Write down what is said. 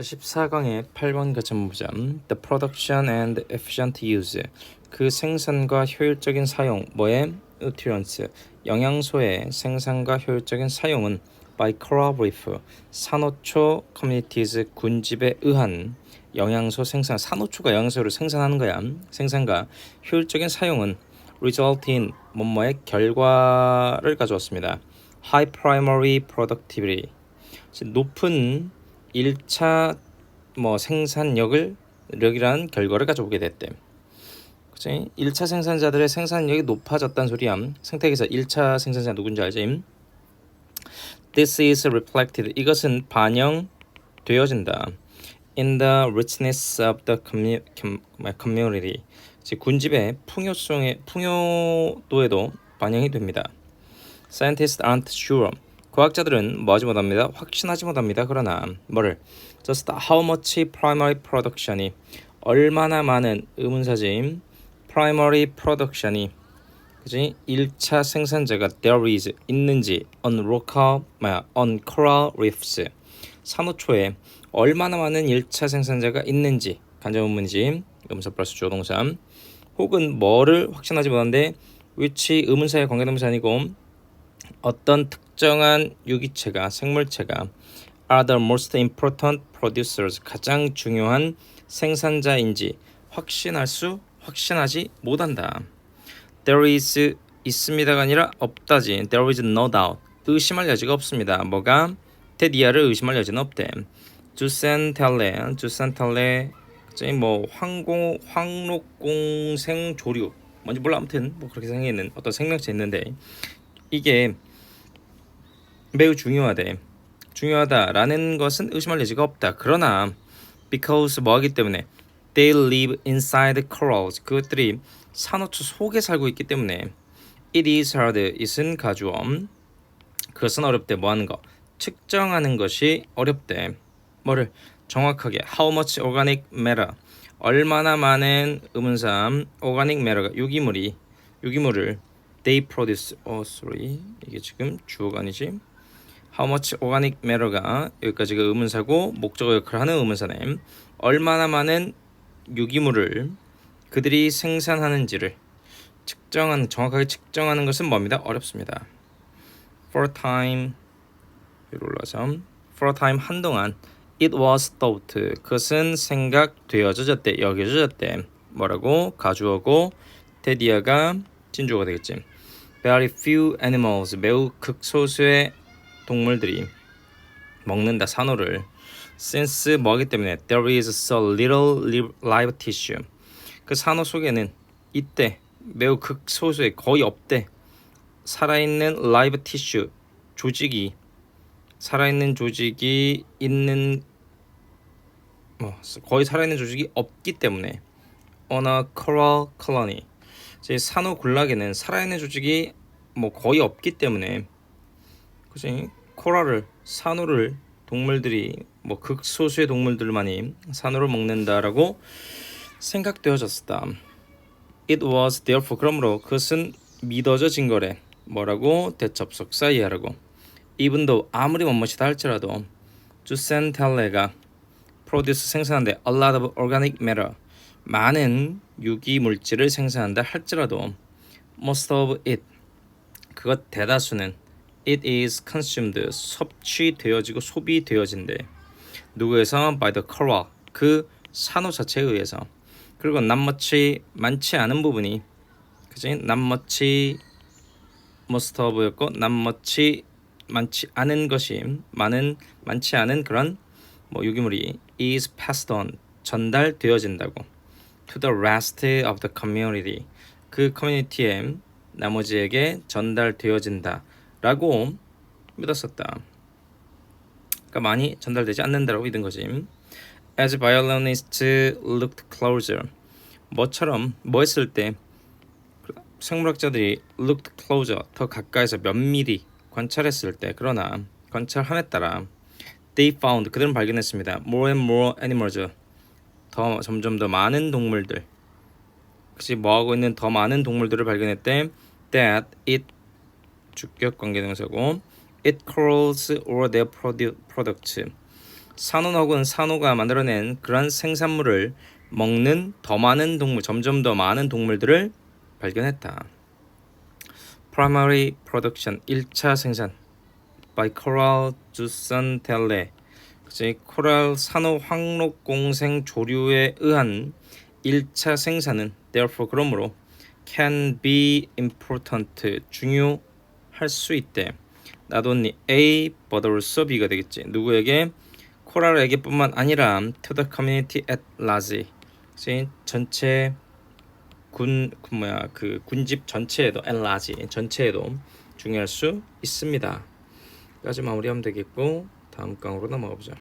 14강의 8번 가점 보자. The production and efficient use. 그 생산과 효율적인 사용. 뭐의? nutrients. 영양소의 생산과 효율적인 사용은 by coral reef. 산호초 communities 군집에 의한 영양소 생산. 산호초가 영양소를 생산하는 거야. 생산과 효율적인 사용은 result in 뭐뭐의 결과를 가져왔습니다. high primary productivity. 높은 1차 뭐 생산력을 력이라는 결과를 가져오게 됐대. 그치? 1차 생산자들의 생산력이 높아졌다는 소리야. 생태계에서 1차 생산자 누군지 알지? This is reflected. 이것은 반영되어진다. In the richness of the com- community. 즉 군집의 풍요성의 풍요도에도 반영이 됩니다. Scientists aren't sure. 과학자들은 뭐하지 못합니다. 확신하지 못합니다. 그러나 뭐를 just how much primary production이 얼마나 많은 의문사지 primary production이 그지 1차 생산자가 there is 있는지 on local 뭐야 on coral reefs 산호초에 얼마나 많은 1차 생산자가 있는지 간접 의문이지 의문사 플러스 조동사 혹은 뭐를 확신하지 못한데 which 의문사의 관계동사 아니고 어떤 특 정한 유기체가 생물체가 are the most important producers 가장 중요한 생산자인지 확신할 수 확신하지 못한다. There is 있습니다가 아니라 없다지. There is no doubt. 의심할 여지가 없습니다. 뭐가 테디아를 의심할 여지는 없대. 주센텔레, 주센텔레, 뭐 항공 황록공생 조류 뭔지 몰라 아무튼 뭐 그렇게 생기는 어떤 생명체 있는데 이게 매우 중요하대. 중요하다라는 것은 의심할 여지가 없다. 그러나 because 뭐하기 때문에? They live inside corals. 그것들이 산호초 속에 살고 있기 때문에. It is hard it은 가주어 그것은 어렵대. 뭐하는 거? 측정하는 것이 어렵대. 뭐를? 정확하게. How much organic matter? 얼마나 많은 의문사 organic matter가 유기물이 유기물을 they produce. oh sorry. 이게 지금 주어가 아니지 how much organic matter가 여기까지가 의문사고 목적어 역할을 하는 의문사네. 얼마나 많은 유기물을 그들이 생산하는지를 측정하는 정확하게 측정하는 것은 뭡니다? 어렵습니다. For a time 위로 올라서. For a time 한동안. It was thought. 그것은 생각되어졌대 여겨졌대. 뭐라고? 가주어고 테디아가 진주어가 되겠지. Very few animals. 매우 극소수의 동물들이 먹는다 산호를. Since 뭐하기 때문에? There is so little li- live tissue. 그 산호 속에는 이때 매우 극소수의 거의 없대. 살아있는 live tissue 조직이 살아있는 조직이 있는 뭐 거의 살아있는 조직이 없기 때문에 on a coral colony. 제 산호 군락에는 살아있는 조직이 뭐 거의 없기 때문에 그지 코랄을 산호를 동물들이 뭐 극소수의 동물들만이 산호를 먹는다라고 생각되어졌다. It was therefore 그러므로 그것은 믿어져진 거래. 뭐라고 대접속사 이하라고. even though 아무리 멋멋이다 할지라도 주센텔레가 produce 생산한데 a lot of organic matter 많은 유기 물질을 생산한다 할지라도 most of it 그것 대다수는 it is consumed 섭취되어지고 소비되어진대. 누구에서? By the coral 그 산호 자체에 의해서. 그리고 남머치 많지 않은 부분이 그지? 남머치 most of였고 남머치 많지 않은 것이 많은 많지 않은 그런 뭐 유기물이 is passed on 전달되어진다고. To the rest of the community. 그 커뮤니티의 나머지에게 전달되어진다 라고 믿었었다. 그러니까 많이 전달되지 않는다라고 믿은 거지. As biologists looked closer, 뭐처럼 뭐 했을 때 생물학자들이 looked closer 더 가까이서 면밀히 관찰했을 때 그러나 관찰함에 따라 they found 그들은 발견했습니다. more and more animals 더 점점 더 많은 동물들 그치 뭐 하고 있는 더 많은 동물들을 발견했대 that it 주격 관계동사고 it crawls over their produ- products 산호 혹은 산호가 만들어낸 그러한 생산물을 먹는 더 많은 동물, 점점 더 많은 동물들을 발견했다. Primary production 1차 생산 by Coral Juson Telle 그치 코랄 산호 황록 공생 조류에 의한 1차 생산은 therefore 그러므로 can be important 중요 할 수 있대. not only A but also B가 되겠지. 누구에게 코랄에게뿐만 아니라 to the community at large. 전체 군, 그 뭐야 그 군집 전체에도 at large 전체에도 중요할 수 있습니다. 여기까지 마무리하면 되겠고 다음 강으로 넘어가 보자.